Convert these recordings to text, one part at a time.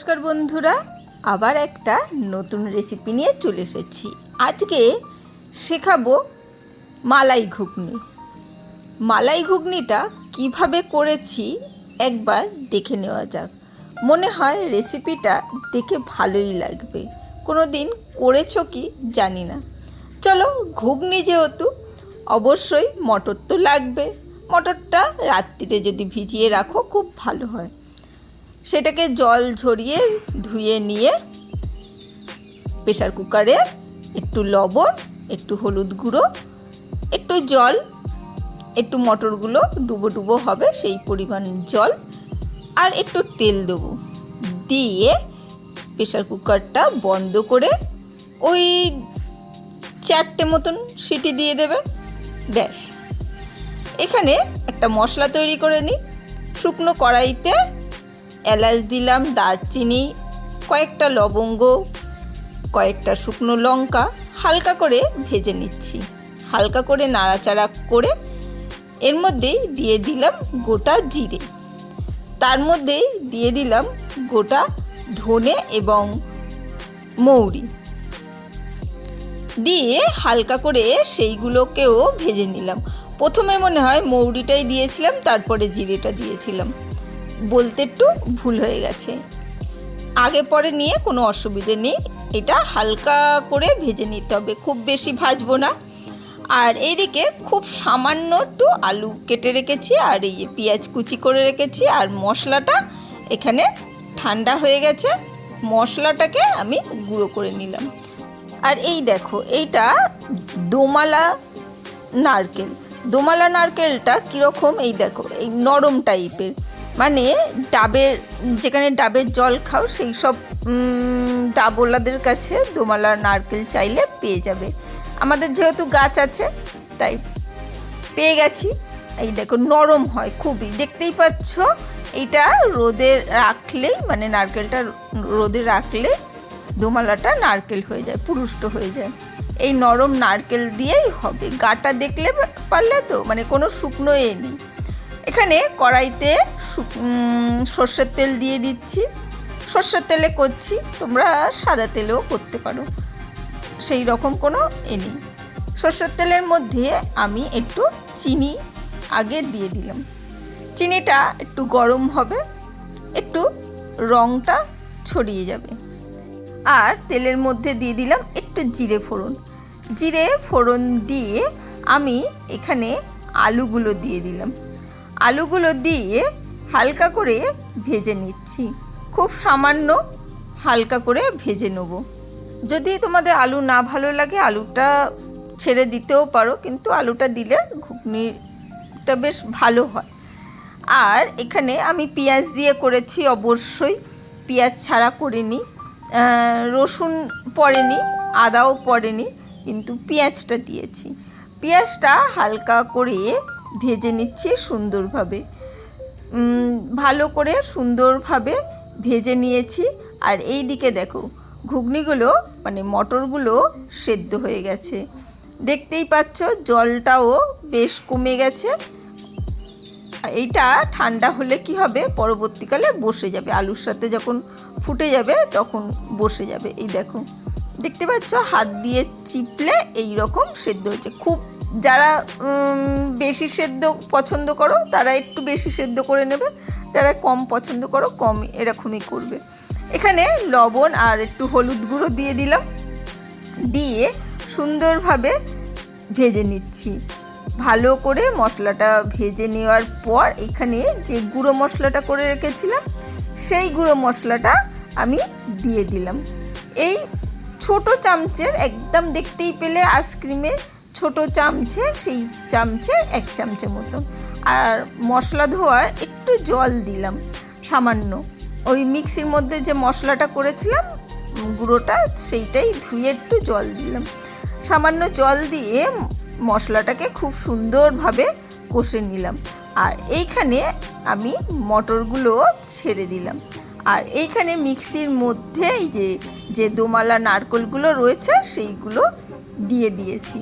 নমস্কার বন্ধুরা, আবার একটা নতুন রেসিপি নিয়ে চলে এসেছি। আজকে শেখাবো মালাই ঘুগনি। মালাই ঘুগনিটা কীভাবে করেছি একবার দেখে নেওয়া যাক। মনে হয় রেসিপিটা দেখে ভালোই লাগবে। কোনো দিন করেছ কি জানি না। চলো, ঘুগনি যেহেতু, অবশ্যই মটর তো লাগবে। মটরটা রাত্রিরে যদি ভিজিয়ে রাখো, খুব ভালো হয়। সেটাকে জল ঝরিয়ে ধুয়ে নিয়ে প্রেশার কুকারে একটু লবণ, একটু হলুদ গুঁড়ো, একটু জল, একটু মটরগুলো ডুবো ডুবো হবে সেই পরিমাণ জল আর একটু তেল দেবো। দিয়ে প্রেশার কুকারটা বন্ধ করে ওই চারটে মতন সিটি দিয়ে দেবে। ব্যাস। এখানে একটা মশলা তৈরি করে নিই। শুকনো কড়াইতে এলাচ দিলাম, দারচিনি, কয়েকটা লবঙ্গ, কয়েকটা শুকনো লঙ্কা, হালকা করে ভেজে নিচ্ছি। হালকা করে নাড়াচাড়া করে এর মধ্যেই দিয়ে দিলাম গোটা জিরে। তার মধ্যেই দিয়ে দিলাম গোটা ধনে এবং মৌরি। দিয়ে হালকা করে সেইগুলোকেও ভেজে নিলাম। প্রথমে মনে হয় মৌরিটাই দিয়েছিলাম, তারপরে জিরেটা দিয়েছিলাম। বলতে একটু ভুল হয়ে গেছে। আগে পরে নিয়ে কোনো অসুবিধে নেই। এটা হালকা করে ভেজে নিতে হবে, খুব বেশি ভাজবো না। আর এইদিকে খুব সামান্য একটু আলু কেটে রেখেছি, আর এই পেঁয়াজ কুচি করে রেখেছি, আর মশলাটা এখানে ঠান্ডা হয়ে গেছে। মশলাটাকে আমি গুঁড়ো করে নিলাম। আর এই দেখো, এইটা দোমালা নারকেল। দোমালা নারকেলটা কীরকম? এই দেখো, এই নরম টাইপের। মানে ডাবের, যেখানে ডাবের জল খাও, সেই সব ডাবওয়ালাদের কাছে দোমালা নারকেল চাইলে পেয়ে যাবে। আমাদের যেহেতু গাছ আছে, তাই পেয়ে গেছি। এই দেখো, নরম হয় খুবই। দেখতেই পাচ্ছ, এইটা রোদে রাখলেই মানে নারকেলটা রোদে রাখলে দোমালাটা নারকেল হয়ে যায়, পুরুষ্ট হয়ে যায়। এই নরম নারকেল দিয়েই হবে। গাটা দেখলে পারলে তো মানে কোনো শুকনো এ নেই। এখানে কড়াইতে সর্ষের তেল দিয়ে দিচ্ছি। সর্ষের তেলে করছি, তোমরা সাদা তেলেও করতে পারো। সেই রকম কোনো এ নেই। সর্ষের তেলের মধ্যে আমি একটু চিনি আগে দিয়ে দিলাম। চিনিটা একটু গরম হবে, একটু রঙটা ছড়িয়ে যাবে। আর তেলের মধ্যে দিয়ে দিলাম একটু জিরে ফোড়ন। জিরে ফোড়ন দিয়ে আমি এখানে আলুগুলো দিয়ে দিলাম। আলুগুলো দিয়ে হালকা করে ভেজে নিচ্ছি। খুব সামান্য হালকা করে ভেজে নেব। যদি তোমাদের আলু না ভালো লাগে, আলুটা ছেড়ে দিতেও পারো, কিন্তু আলুটা দিলে ঘুগনিটা বেশ ভালো হয়। আর এখানে আমি পেঁয়াজ দিয়ে করেছি অবশ্যই। পেঁয়াজ ছাড়া করিনি। রসুন পড়েনি, আদাও পড়েনি, কিন্তু পেঁয়াজটা দিয়েছি। পেঁয়াজটা হালকা করে ভেজে নিচ্ছি সুন্দরভাবে। ভালো করে সুন্দরভাবে ভেজে নিয়েছি। আর এই দিকে দেখো, ঘুগনিগুলো মানে মটরগুলো সেদ্ধ হয়ে গেছে। দেখতেই পাচ্ছ, জলটাও বেশ কমে গেছে। এইটা ঠান্ডা হলে কি হবে? পরবর্তীকালে বসে যাবে। আলুর সাথে যখন ফুটে যাবে, তখন বসে যাবে। এই দেখো, দেখতে পাচ্ছ, হাত দিয়ে চিপলে এই রকম সেদ্ধ হচ্ছে খুব যারা বেশি সেদ্ধ পছন্দ করো, তারা একটু বেশি সেদ্ধ করে নেবে। যারা কম পছন্দ করো, কম এরকমই করবে। এখানে লবণ আর একটু হলুদ গুঁড়ো দিয়ে দিলাম। দিয়ে সুন্দরভাবে ভেজে নিচ্ছি। ভালো করে মশলাটা ভেজে নেওয়ার পর এখানে যে গুঁড়ো মশলাটা করে রেখেছিলাম, সেই গুঁড়ো মশলাটা আমি দিয়ে দিলাম। এই ছোট চামচের একদম দেখতেই পেলে আইসক্রিমে ছোট চামচে, সেই চামচে এক চামচে মতন আর মশলা ধোয়ার একটু জল দিলাম, সামান্য। ওই মিক্সির মধ্যে যে মশলাটা করেছিলাম, গুঁড়োটা, সেইটাই ধুয়ে একটু জল দিলাম। সামান্য জল দিয়ে মশলাটাকে খুব সুন্দরভাবে কষে নিলাম। আর এইখানে আমি মটরগুলো ছেড়ে দিলাম। আর এইখানে মিক্সির মধ্যে এই যে যে দোমালা নারকলগুলো রয়েছে, সেইগুলো দিয়ে দিয়েছি।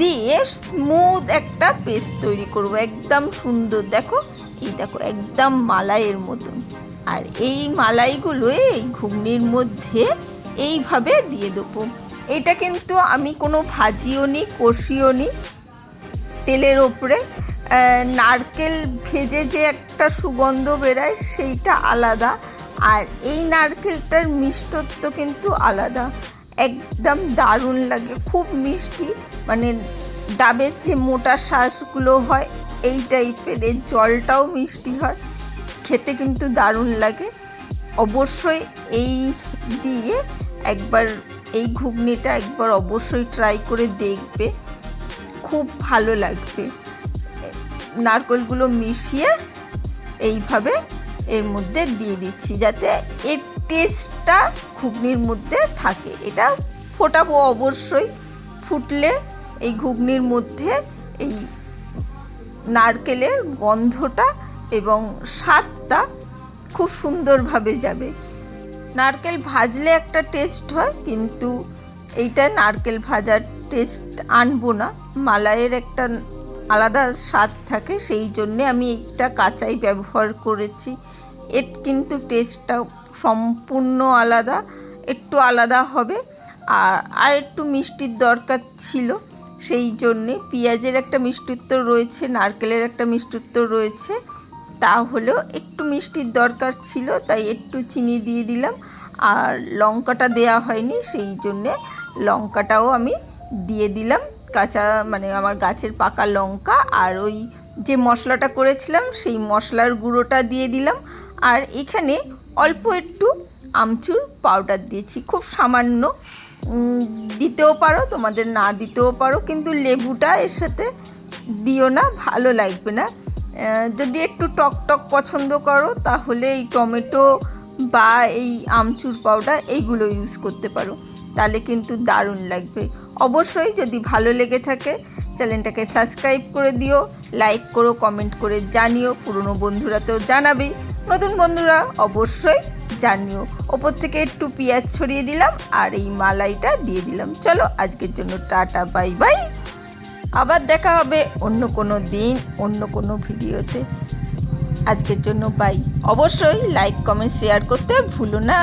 দিয়ে স্মুথ একটা পেস্ট তৈরি করব, একদম সুন্দর। দেখো, এই দেখো, একদম মালাইয়ের মতন। আর এই মালাইগুলো এই ঘুগনির মধ্যে এইভাবে দিয়ে দেবো। এটা কিন্তু আমি কোনো ভাজিও নি, কষিও নি। তেলের ওপরে নারকেল ভেজে যে একটা সুগন্ধ বেরায়, সেইটা আলাদা। আর এই নারকেলটার মিষ্টত্ব কিন্তু আলাদা। একদম দারুণ লাগে, খুব মিষ্টি। মানে ডাবের যে মোটা শ্বাসগুলো হয়, এই টাইপের, এর জলটাও মিষ্টি হয়। খেতে কিন্তু দারুণ লাগে। অবশ্যই এই দিয়ে একবার, এই ঘুগনিটা একবার অবশ্যই ট্রাই করে দেখবে। খুব ভালো লাগবে। নারকেলগুলো মিশিয়ে এইভাবে এর মধ্যে দিয়ে দিচ্ছি, যাতে এর টেস্টটা ঘুগনির মধ্যে থাকে। এটা ফোটাবো অবশ্যই। ফুটলে এই ঘুগনির মধ্যে এই নারকেলের গন্ধটা এবং স্বাদটা খুব সুন্দরভাবে যাবে। নারকেল ভাজলে একটা টেস্ট হয়, কিন্তু এইটা নারকেল ভাজার টেস্ট আনব না। মালাইয়ের একটা আলাদা স্বাদ থাকে, সেই জন্যে আমি এইটা কাঁচাই ব্যবহার করেছি। এর কিন্তু টেস্টটা সম্পূর্ণ আলাদা, একটু আলাদা হবে। আর আর একটু মিষ্টির দরকার ছিল, সেই জন্যে পেঁয়াজের একটা মিষ্টত্ব রয়েছে, নারকেলের একটা মিষ্টত্ব রয়েছে তাহলেও একটু মিষ্টির দরকার ছিল, তাই একটু চিনি দিয়ে দিলাম। আর লঙ্কাটা দেয়া হয়নি, সেই জন্যে লঙ্কাটাও আমি দিয়ে দিলাম। কাঁচা মানে আমার গাছের পাকা লঙ্কা, আর ওই যে মশলাটা করেছিলাম, সেই মশলার গুঁড়োটা দিয়ে দিলাম। আর এখানে অল্প একটু আমচুর পাউডার দিয়েছি। খুব সামান্য দিতেও পারো, তোমাদের না দিতেও পারো, কিন্তু লেবুটা এর সাথে দিও না, ভালো লাগবে না। যদি একটু টক টক পছন্দ করো, তাহলে এই টমেটো বা এই আমচুর পাউডার এইগুলো ইউজ করতে পারো। তাহলে কিন্তু দারুণ লাগবে। অবশ্যই যদি ভালো লেগে থাকে, চ্যানেলটাকে সাবস্ক্রাইব করে দিও লাইক করো কমেন্ট করে জানিও, পুরনো বন্ধুরা তো জানাবেই। নতুন বন্ধুরা, অবশ্যই জানিও। ওপর থেকে একটু পেঁয়াজ ছড়িয়ে দিলাম আর এই মালাইটা দিয়ে দিলাম। চলো, আজকের জন্য টাটা, বাই বাই। আবার দেখা হবে অন্য কোনো দিন, অন্য কোনো ভিডিওতে। আজকের জন্য বাই। অবশ্যই লাইক কমেন্ট শেয়ার করতে ভুলো না।